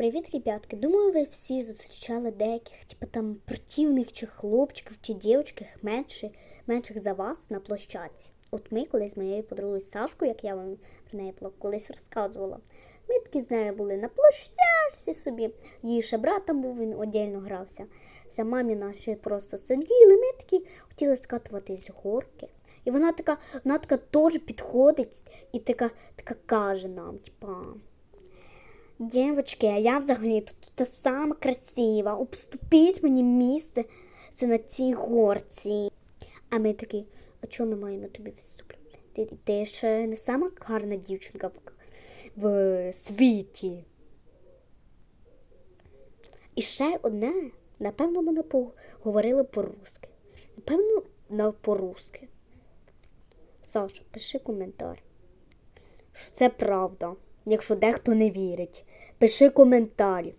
Привіт, ребятки. Думаю, ви всі зустрічали деяких, типу там противних чи хлопчиків, чи дівчаток менше, менших за вас на площадці. От ми колись з моєю подругою Сашкою, як я вам про неї колись розказувала, ми такі з нею були на площадці собі. Її ще брат там був, він віддільно грався. Ся мамі наші просто сиділи, ми такі хотіли скатуватись з горки. І вона така, вона така теж підходить і така, така каже нам, типа. Дівчатки, а я взагалі тут та сама красива. Обступіть мені місце це на цій горці. А ми такі, а чого ми маємо тобі відступлювати? Ти, ти ж не сама гарна дівчинка в, в світі. І ще одне, напевно, мене поговорили по-русски. Напевно, на по-русски. Саша, пиши коментар. Що це правда, якщо дехто не вірить. Пиши коментарі.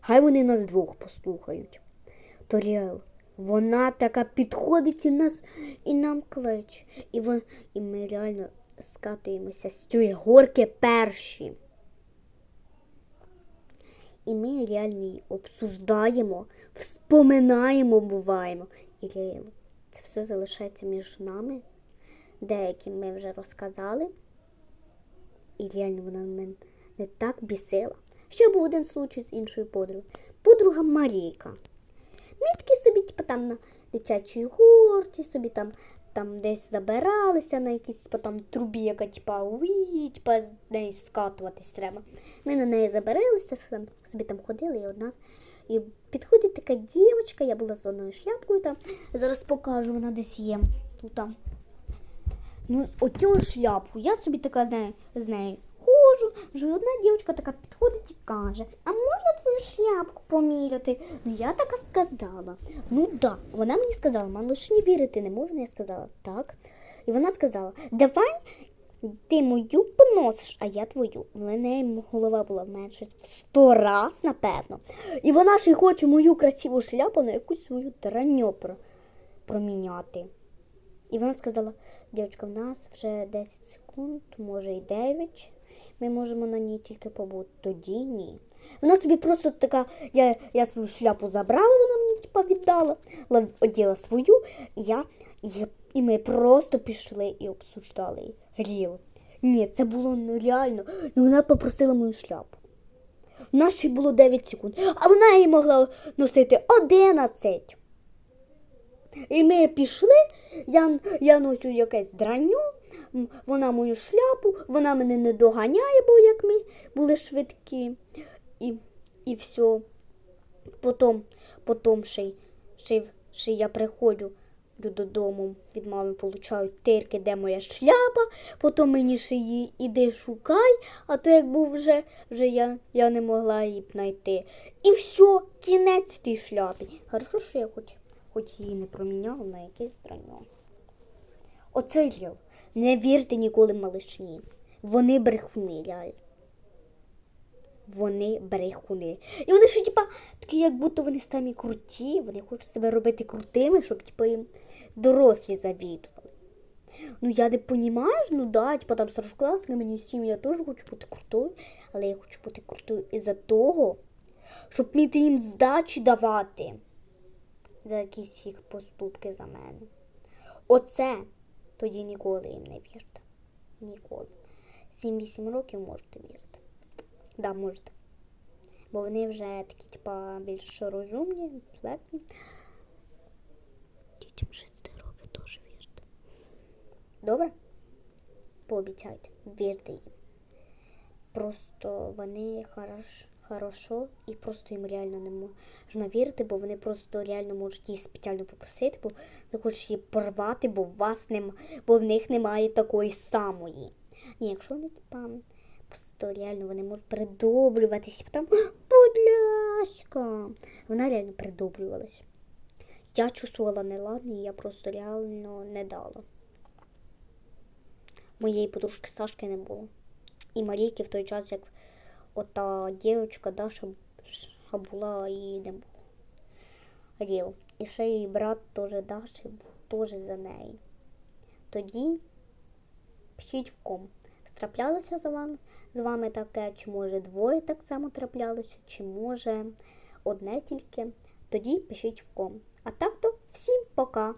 Хай вони нас двох послухають. Торіел, вона така підходить і нас і нам кличе. І, вон, і ми реально скатуємося з цієї горки перші. І ми реально її обсуждаємо, вспоминаємо, буваємо. І реально, це все залишається між нами. Деякі ми вже розказали. І реально вона мене не так бісила. Ще був один случай з іншою подругою. Подруга Марійка. Ми такі собі, типу, там на дитячій горці, собі там, там десь забиралися на якійсь типу, там трубі, яка типа уї, типа з неї скатуватись треба. Ми на неї забиралися, собі там ходили і одна. І підходить така дівчинка, я була з одною шляпкою там. Зараз покажу, вона десь є. Тут там. Ну, оцю шляпу, я собі така з нею ходжу, вже одна дівчинка така підходить і каже, а можна твою шляпку поміряти? Ну я така сказала. Ну да, вона мені сказала, малышні вірити не можна, я сказала так. І вона сказала, давай ти мою поносиш, а я твою. В неї голова була менше сто раз, напевно. І вона ще й хоче мою красиву шляпу на якусь свою драньо проміняти. І вона сказала, дівчинка, в нас вже 10 секунд, може і 9. Ми можемо на ній тільки побути. Тоді ні. Вона собі просто така, я, я свою шляпу забрала, вона мені типа віддала, оділа свою, і я, і, і ми просто пішли і обсуждали ріл. Ні, це було нереально. Ну вона попросила мою шляпу. У нас ще було 9 секунд, а вона її могла носити 11. І ми пішли, я, я носю якесь драню, вона мою шляпу, вона мене не доганяє, бо як ми були швидкі. І, і все. Потім, потім ще, ще, ще я приходжу додому, від мами получаю тирки, де моя шляпа, потім мені ще її іди шукай, а то як був вже, вже я, я не могла її б знайти. І все, кінець тій шляпі. Хорошо, що я хоч, хоч її не проміняла на якесь драньо. Оце ріл. Не вірте ніколи малишні. Вони брехуни, реально. Вони брехуни. І вони ще, типа, такі, як будто вони самі круті, вони хочуть себе робити крутими, щоб типа, їм дорослі завідували. Ну, я не понімаєш, ну да, типа там старшокласника, мені сім, я теж хочу бути крутою, але я хочу бути крутою із-за того, щоб вміти їм здачі давати за якісь їх поступки за мене. Оце тоді ніколи їм не вірте. Ніколи. 7-8 років можете вірити. Да, можете. Бо вони вже такі, типа, більш розумні, інтелектні. Дітям 6 років теж вірте. Добре? Пообіцяйте, вірте їм. Просто вони хорош, хорошо і просто їм реально не можна вірити, бо вони просто реально можуть її спеціально попросити, бо вони хочуть її порвати, бо в вас нема, бо в них немає такої самої. Ні, якщо вони типа просто реально вони можуть придоблюватися, там, будь ласка. Вона реально придоблювалась. Я чувствувала неладне, і я просто реально не дала. Моєї подружки Сашки не було. І Марійки в той час, як ота дівчинка Даша була і не було. І ще її брат теж Даші був теж за неї. Тоді пишіть в ком. траплялося з вами, з вами таке, чи може двоє так само траплялося, чи може одне тільки. Тоді пишіть в ком. А так то всім пока!